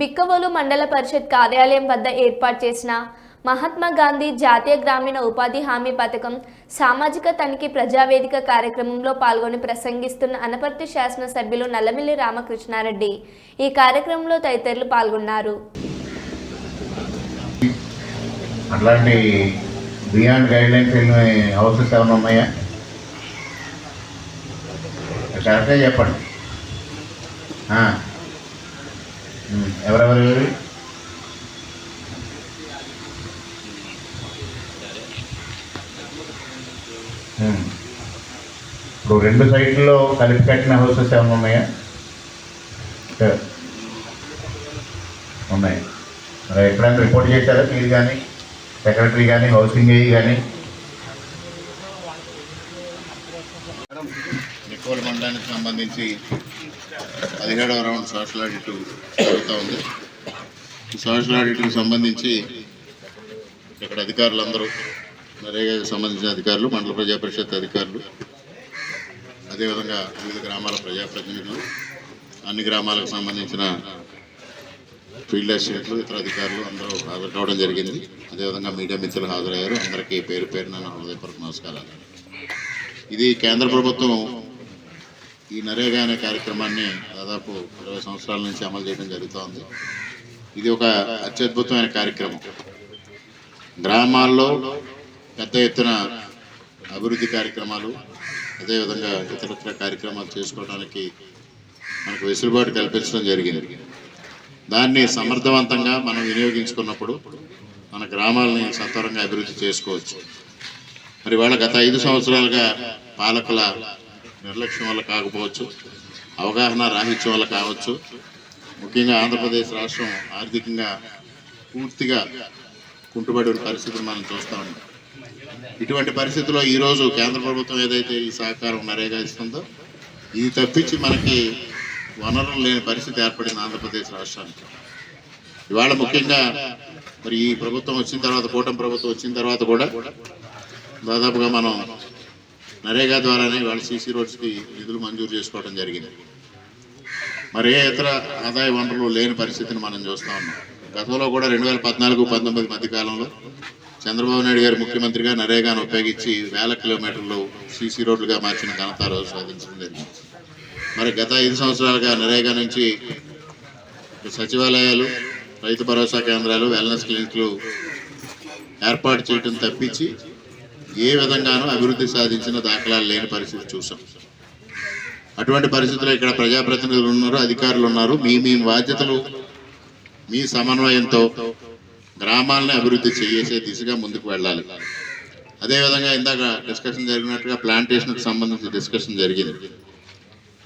బిక్కవోలు మండల పరిషత్ కార్యాలయం వద్ద ఏర్పాటు చేసిన మహాత్మా గాంధీ జాతీయ గ్రామీణ ఉపాధి హామీ పథకం సామాజిక తనిఖీ ప్రజావేదిక కార్యక్రమంలో పాల్గొని ప్రసంగిస్తున్న అనపర్తి శాసనసభ్యులు నల్లమిల్లి రామకృష్ణారెడ్డి ఈ కార్యక్రమంలో తదితరులు పాల్గొన్నారు. అట్లాంటి బియాండ్ గైడ్ లైన్స్ ఏమైనా ఉన్నాయా కరెక్ట్గా చెప్పండి. ఎవరెవరు? ఇప్పుడు రెండు సైడ్లో కలిపి కట్టిన హౌసెస్ ఏమైనా ఉన్నాయా? ఉన్నాయి. మరి ఎప్పుడైనా రిపోర్ట్ చేశారా మీరు కానీ సెక్రటరీ కానీ హౌసింగ్ ఏఈ కానీ నికోల్ మండలానికి సంబంధించి పదిహేడవ రౌండ్ సోషల్ ఆడిట్ జరుగుతూ ఉంది. ఈ సోషల్ ఆడిట్కి సంబంధించి ఇక్కడ అధికారులందరూ నరేగాకి సంబంధించిన అధికారులు మండల ప్రజా పరిషత్ అధికారులు అదేవిధంగా వివిధ గ్రామాల ప్రజాప్రతినిధులు అన్ని గ్రామాలకు సంబంధించిన ఫీల్డ్ అసిస్టెంట్లు ఇతర అధికారులు అందరూ హాజరు కావడం జరిగింది. అదేవిధంగా మీడియా మిత్రులు హాజరయ్యారు. అందరికీ పేరు పేరున నా హృదయపూర్వక నమస్కారాలు. ఇది కేంద్ర ప్రభుత్వం ఈ నరేగా అనే కార్యక్రమాన్ని దాదాపు ఇరవై సంవత్సరాల నుంచి అమలు చేయడం జరుగుతోంది. ఇది ఒక అత్యద్భుతమైన కార్యక్రమం. గ్రామాల్లో పెద్ద ఎత్తున అభివృద్ధి కార్యక్రమాలు అదేవిధంగా ఇతరత్ర కార్యక్రమాలు చేసుకోవడానికి మనకు వెసులుబాటు కల్పించడం జరిగింది. దాన్ని సమర్థవంతంగా మనం వినియోగించుకున్నప్పుడు మన గ్రామాలని సత్వరంగా అభివృద్ధి చేసుకోవచ్చు. మరి వాళ్ళ గత ఐదు సంవత్సరాలుగా పాలకుల నిర్లక్ష్యం వల్ల కాకపోవచ్చు అవగాహన రాహిత్యం వల్ల కావచ్చు. ముఖ్యంగా ఆంధ్రప్రదేశ్ రాష్ట్రం ఆర్థికంగా పూర్తిగా కుంటుబడి ఉన్న పరిస్థితిని మనం చూస్తా ఉన్నాం. ఇటువంటి పరిస్థితుల్లో ఈరోజు కేంద్ర ప్రభుత్వం ఏదైతే ఈ సహకారం నరేగా ఇస్తుందో ఇది తప్పించి మనకి వనరులు లేని పరిస్థితి ఏర్పడింది ఆంధ్రప్రదేశ్ రాష్ట్రానికి. ఇవాళ ముఖ్యంగా మరి ఈ ప్రభుత్వం వచ్చిన తర్వాత కూటమి ప్రభుత్వం వచ్చిన తర్వాత కూడా దాదాపుగా మనం నరేగా ద్వారానే వాళ్ళ సీసీ రోడ్స్కి నిధులు మంజూరు చేసుకోవడం జరిగింది. మరి ఏ ఇతర ఆదాయ వనరులు లేని పరిస్థితిని మనం చూస్తూ ఉన్నాం. గతంలో కూడా రెండు వేల పద్నాలుగు పంతొమ్మిది మధ్య కాలంలో చంద్రబాబు నాయుడు గారు ముఖ్యమంత్రిగా నరేగాను ఉపయోగించి వేల కిలోమీటర్లు సీసీ రోడ్లుగా మార్చిన ఘనత రోజు సాధించడం మరి గత ఐదు సంవత్సరాలుగా నరేగా నుంచి సచివాలయాలు రైతు భరోసా కేంద్రాలు వెల్నెస్ క్లినిక్లు ఏర్పాటు చేయడం తప్పించి ఏ విధంగానూ అభివృద్ధి సాధించిన దాఖలాలు లేని పరిస్థితి చూసాం. అటువంటి పరిస్థితుల్లో ఇక్కడ ప్రజాప్రతినిధులు ఉన్నారు అధికారులు ఉన్నారు. మీ మీ బాధ్యతలు మీ సమన్వయంతో గ్రామాలని అభివృద్ధి చేసే దిశగా ముందుకు వెళ్ళాలి. అదేవిధంగా ఇందాక డిస్కషన్ జరిగినట్టుగా ప్లాంటేషన్కి సంబంధించి డిస్కషన్ జరిగింది.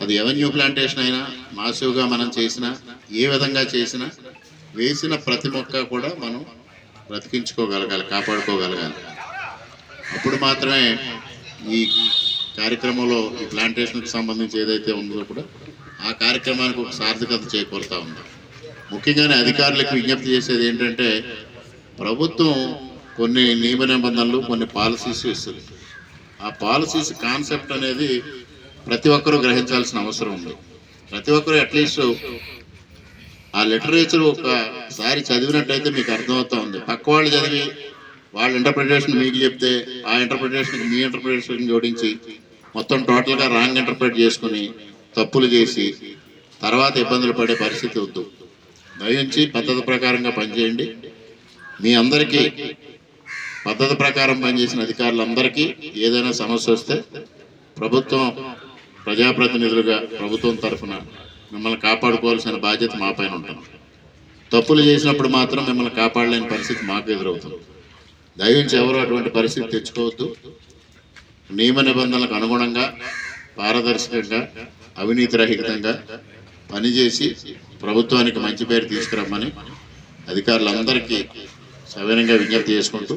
అది ఎవెన్యూ ప్లాంటేషన్ అయినా మాసివ్గా మనం చేసిన ఏ విధంగా చేసినా వేసిన ప్రతి మొక్క కూడా మనం బ్రతికించుకోగలగాలి కాపాడుకోగలగాలి. అప్పుడు మాత్రమే ఈ కార్యక్రమంలో ఈ ప్లాంటేషన్కి సంబంధించి ఏదైతే ఉందో కూడా ఆ కార్యక్రమానికి ఒక సార్థకత చేకూరుతూ ఉంది. ముఖ్యంగానే అధికారులకు విజ్ఞప్తి చేసేది ఏంటంటే ప్రభుత్వం కొన్ని నియమ నిబంధనలు కొన్ని పాలసీస్ ఇస్తుంది. ఆ పాలసీస్ కాన్సెప్ట్ అనేది ప్రతి ఒక్కరూ గ్రహించాల్సిన అవసరం ఉంది. ప్రతి ఒక్కరూ అట్లీస్ట్ ఆ లిటరేచర్ ఒకసారి చదివినట్టయితే మీకు అర్థమవుతా ఉంది. పక్క వాళ్ళు చదివి వాళ్ళ ఇంటర్ప్రిటేషన్ మీకు చెప్తే ఆ ఇంటర్ప్రిటేషన్ మీ ఇంటర్ప్రిటేషన్ జోడించి మొత్తం టోటల్గా రాంగ్ ఇంటర్ప్రిట్ చేసుకుని తప్పులు చేసి తర్వాత ఇబ్బందులు పడే పరిస్థితి వద్దు. దయించి పద్ధతి ప్రకారంగా పనిచేయండి. మీ అందరికీ పద్ధతి ప్రకారం పనిచేసిన అధికారులందరికీ ఏదైనా సమస్య వస్తే ప్రభుత్వం ప్రజాప్రతినిధులుగా ప్రభుత్వం తరఫున మిమ్మల్ని కాపాడుకోవాల్సిన బాధ్యత మా పైన ఉంటుంది. తప్పులు చేసినప్పుడు మాత్రం మిమ్మల్ని కాపాడలేని పరిస్థితి మాకు ఎదురవుతుంది. దయవించి ఎవరు అటువంటి పరిస్థితి తెచ్చుకోవద్దు. నియమ నిబంధనలకు అనుగుణంగా పారదర్శకంగా అవినీతి రహితంగా పనిచేసి ప్రభుత్వానికి మంచి పేరు తీసుకురమ్మని అధికారులందరికీ సవినంగా విజ్ఞప్తి చేసుకుంటూ